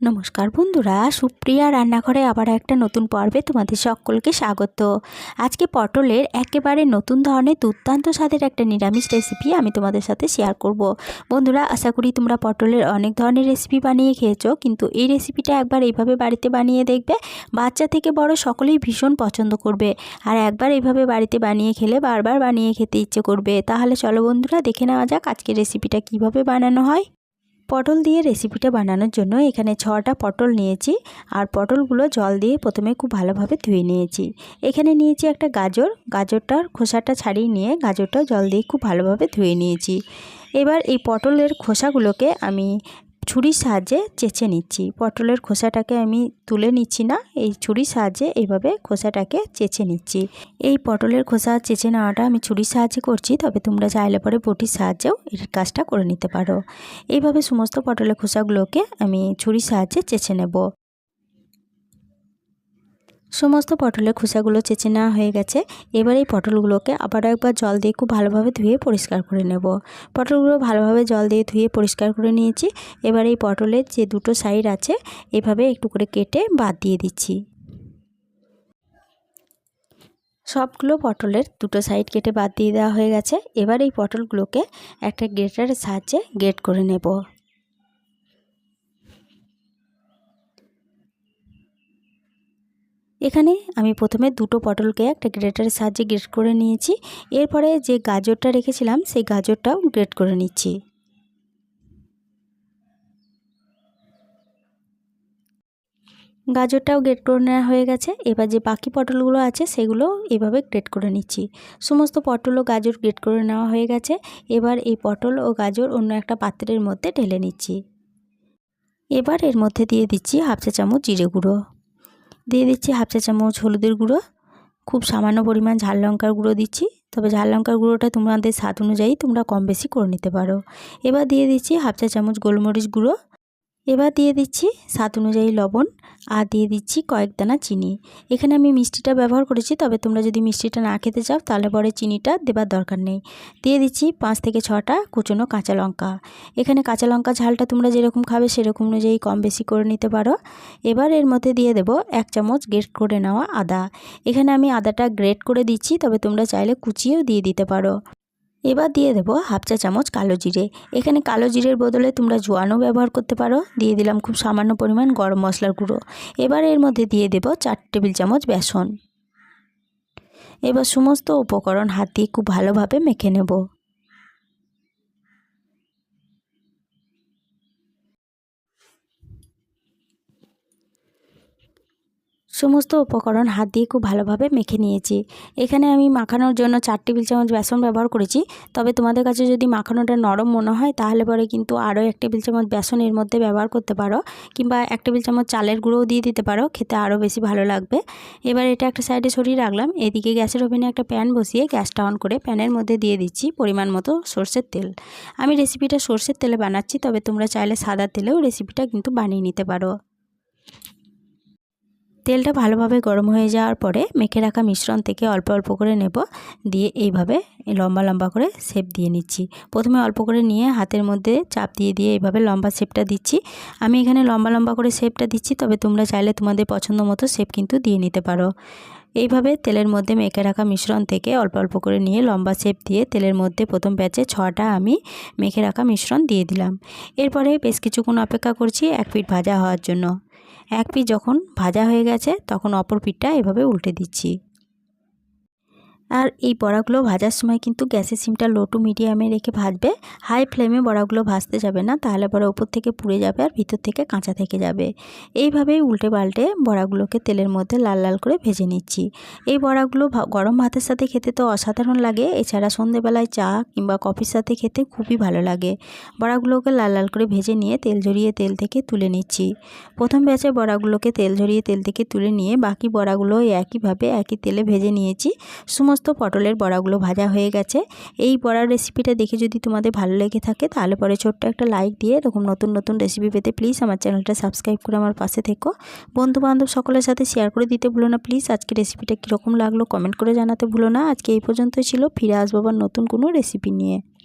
নমস্কার বন্ধুরা, সুপ্রিয়া রান্নাঘরে আবার একটা নতুন পর্বে তোমাদের সকলকে স্বাগত। আজকে পটলের একেবারে নতুন ধরনের দুর্দান্ত স্বাদের একটা নিরামিষ রেসিপি আমি তোমাদের সাথে শেয়ার করব। বন্ধুরা, আশা করি তোমরা পটলের অনেক ধরনের রেসিপি বানিয়ে খেয়েছো, কিন্তু এই রেসিপিটা একবার এইভাবে বাড়িতে বানিয়ে দেখবে, বাচ্চা থেকে বড় সকলেই ভীষণ পছন্দ করবে। আর একবার এইভাবে বাড়িতে বানিয়ে খেলে বারবার বানিয়ে খেতে ইচ্ছে করবে। তাহলে চলো বন্ধুরা, দেখে নেওয়া যাক আজকে রেসিপিটা কীভাবে বানানো হয়। পটল দিয়ে রেসিপিটা বানানোর জন্য এখানে ছটা পটল নিয়েছি। আর পটলগুলো জল দিয়ে প্রথমে খুব ভালোভাবে ধুয়ে নিয়েছি। এখানে নিয়েছি একটা গাজর। গাজরটার খোসাটা ছাড়িয়ে নিয়ে গাজরটা জল দিয়ে খুব ভালোভাবে ধুয়ে নিয়েছি। এবার এই পটলের খোসাগুলোকে আমি ছুরির সাহায্যে চেঁচে নিচ্ছি। পটলের খোসাটাকে আমি তুলে নিচ্ছি না, এই ছুরির সাহায্যে এইভাবে খোসাটাকে চেঁচে নিচ্ছি। এই পটলের খোসা চেঁচে নেওয়াটা আমি ছুরির সাহায্যে করছি, তবে তোমরা চাইলে পরে বটির সাহায্যেও এর কাজটা করে নিতে পারো। এইভাবে সমস্ত পটলের খোসাগুলোকে আমি ছুরির সাহায্যে চেঁচে নেব। সমস্ত পটলের খোসাগুলো চেঁচে নেওয়া হয়ে গেছে। এবার এই পটলগুলোকে আবার একবার জল দিয়ে খুব ভালোভাবে ধুয়ে পরিষ্কার করে নেব। পটলগুলো ভালোভাবে জল দিয়ে ধুয়ে পরিষ্কার করে নিয়েছি। এবার এই পটলের যে দুটো সাইড আছে, এভাবে একটু করে কেটে বাদ দিয়ে দিচ্ছি। সবগুলো পটলের দুটো সাইড কেটে বাদ দিয়ে দেওয়া হয়ে গেছে। এবার এই পটলগুলোকে একটা গ্রেটারের সাহায্যে গ্রেট করে নেব। এখানে আমি প্রথমে দুটো পটলকে একটা গ্রেটারের সাহায্যে গ্রেট করে নিয়েছি। এরপরে যে গাজরটা রেখেছিলাম, সেই গাজরটাও গ্রেট করে নিচ্ছি। গাজরটাও গ্রেট করে নেওয়া হয়ে গেছে। এবার যে বাকি পটলগুলো আছে, সেগুলো এভাবে গ্রেট করে নিচ্ছি। সমস্ত পটল ও গাজর গ্রেট করে নেওয়া হয়ে গেছে। এবার এই পটল ও গাজর অন্য একটা পাত্রের মধ্যে ঢেলে নিচ্ছি। এবার এর মধ্যে দিয়ে দিচ্ছি হাফ চা চামচ জিরে গুঁড়ো। দিয়ে দিচ্ছি হাফ চা চামচ হলুদের গুঁড়ো, খুব সামান্য পরিমাণ ঝাল লঙ্কার গুঁড়ো দিচ্ছি। তবে ঝাল লঙ্কার গুঁড়োটা তোমাদের স্বাদ অনুযায়ী তোমরা কম বেশি করে নিতে পারো। এবার দিয়ে দিচ্ছি হাফ চা চামচ গোলমরিচ গুঁড়ো। এবার দিয়ে দিচ্ছি স্বাদ অনুযায়ী লবণ। আর দিয়ে দিচ্ছি কয়েক দানা চিনি। এখানে আমি মিষ্টিটা ব্যবহার করেছি, তবে তোমরা যদি মিষ্টিটা না খেতে চাও, তাহলে পরে চিনিটা দেবার দরকার নেই। দিয়ে দিচ্ছি পাঁচ থেকে ছটা কুচনো কাঁচা লঙ্কা। এখানে কাঁচা লঙ্কা ঝালটা তোমরা যেরকম খাবে, সেরকম অনুযায়ী কম বেশি করে নিতে পারো। এবার এর মধ্যে দিয়ে দেবো এক চামচ গ্রেট করে নেওয়া আদা। এখানে আমি আদাটা গ্রেট করে দিচ্ছি, তবে তোমরা চাইলে কুচিয়েও দিয়ে দিতে পারো। এবার দিয়ে দেবো হাফ চা চামচ কালো জিরে। এখানে কালো জিরের বদলে তোমরা জোয়ানও ব্যবহার করতে পারো। দিয়ে দিলাম খুব সামান্য পরিমাণ গরম মশলার গুঁড়ো। এবার এর মধ্যে দিয়ে দেবো চার টেবিল চামচ বেসন। এবার সমস্ত উপকরণ হাত দিয়ে খুব ভালোভাবে মেখে নেব। সমস্ত উপকরণ হাত দিয়ে খুব ভালোভাবে মেখে নিয়েছি। এখানে আমি মাখানোর জন্য চার টেবিল চামচ বেসন ব্যবহার করেছি। তবে তোমাদের কাছে যদি মাখানোটা নরম মনে হয়, তাহলে পরে কিন্তু আরও এক টেবিল চামচ বেসন এর মধ্যে ব্যবহার করতে পারো। কিংবা এক টেবিল চামচ চালের গুঁড়োও দিয়ে দিতে পারো, খেতে আরও বেশি ভালো লাগবে। এবার এটা একটা সাইডে সরিয়ে রাখলাম। এদিকে গ্যাসের ওভেনে একটা প্যান বসিয়ে গ্যাসটা অন করে প্যানের মধ্যে দিয়ে দিচ্ছি পরিমাণ মতো সর্ষের তেল। আমি রেসিপিটা সর্ষের তেলে বানাচ্ছি, তবে তোমরা চাইলে সাদা তেলেও রেসিপিটা কিন্তু বানিয়ে নিতে পারো। তেলটা ভালোভাবে গরম হয়ে যাওয়ার পরে মেখে রাখা মিশ্রণ থেকে অল্প অল্প করে নেব। দিয়ে এইভাবে লম্বা লম্বা করে শেপ দিয়ে নিচ্ছি। প্রথমে অল্প করে নিয়ে হাতের মধ্যে চাপ দিয়ে দিয়ে এইভাবে লম্বা শেপটা দিচ্ছি। আমি এখানে লম্বা লম্বা করে শেপটা দিচ্ছি, তবে তোমরা চাইলে তোমাদের পছন্দ মতো শেপ কিন্তু দিয়ে নিতে পারো। এইভাবে তেলের মধ্যে মেখে রাখা মিশ্রণ থেকে অল্প অল্প করে নিয়ে লম্বা শেপ দিয়ে তেলের মধ্যে প্রথম ব্যাচে ছটা আমি মেখে রাখা মিশ্রণ দিয়ে দিলাম। এরপরে বেশ কিছুক্ষণ অপেক্ষা করছি এক পিঠ ভাজা হওয়ার জন্য। এক পিঠ যখন ভাজা হয়ে গেছে তখন অপর পিঠটা এভাবে উল্টে দিচ্ছি। আর এই বড়াগুলো ভাজার সময় কিন্তু গ্যাসের সিমটা লো টু মিডিয়ামে রেখে ভাজবে। হাই ফ্লেমে বড়াগুলো ভাজতে যাবে না, তাহলে পরে ওপর থেকে পুড়ে যাবে আর ভিতর থেকে কাঁচা থেকে যাবে। এইভাবেই উল্টে পাল্টে বড়াগুলোকে তেলের মধ্যে লাল লাল করে ভেজে নিচ্ছি। এই বড়াগুলো গরম ভাতের সাথে খেতে তো অসাধারণ লাগে, এছাড়া সন্ধেবেলায় চা কিংবা কফির সাথে খেতে খুবই ভালো লাগে। বড়াগুলোকে লাল লাল করে ভেজে নিয়ে তেল ঝরিয়ে তেল থেকে তুলে নিচ্ছি। প্রথম ব্যাচে বড়াগুলোকে তেল ঝরিয়ে তেল থেকে তুলে নিয়ে বাকি বড়াগুলো একইভাবে একই তেলে ভেজে নিয়েছি। সমস্ত সমস্ত পটলের বড়াগুলো ভাজা হয়ে গেছে। এই বড়ার রেসিপিটা দেখে যদি তোমাদের ভালো লেগে থাকে, তাহলে পরে ছোট্ট একটা লাইক দিয়ে এরকম নতুন নতুন রেসিপি পেতে প্লিজ আমার চ্যানেলটা সাবস্ক্রাইব করে আমার পাশে থেকো। বন্ধু বান্ধব সকলের সাথে শেয়ার করে দিতে ভুলো না প্লিজ আজকে রেসিপিটা কীরকম লাগল কমেন্ট করে জানাতে ভুলো না। আজকে এই পর্যন্তই ছিল। ফিরে আসব আবার নতুন কোনো রেসিপি নিয়ে।